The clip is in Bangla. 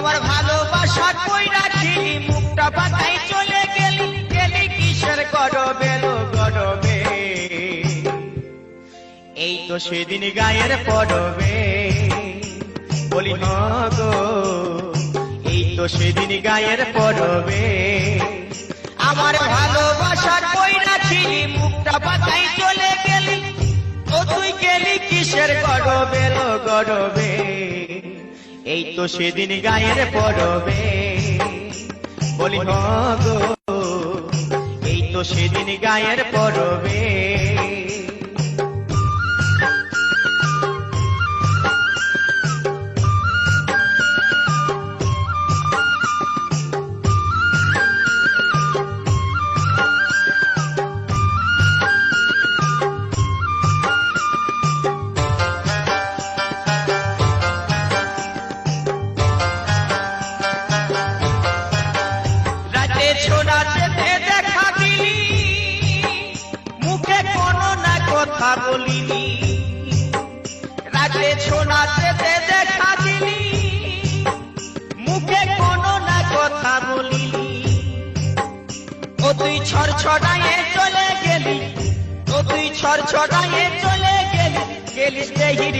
ভালোবাসা কই মুখটা বাতাই চলে গেলি গেলি কিসের এই তো সেদিন গায়ের পড়বে বলি ন গো, এই তো সেদিন গায়ের পড়বে আমার ভালোবাসার কই রাখিনি মুখটা বাতাই চলে গেলি ও তুই গেলি কিসের গরবে লো গরবে এই তো সেদিন গায়ের পড়বে বলি ন গো এই তো সেদিন গায়ের পড়বে ছোড়াতে দেখা দিলি মুখে কোনো না কথা বলিনি। রাতে ছোড়াতে দেখা দিলি মুখে কোনো না কথা বলিনি। ও তুই ছড় ছড়াইয়ে চলে গেলি। ও তুই ছড় ছড়াইয়ে চলে গেলি। গেলিস দেহির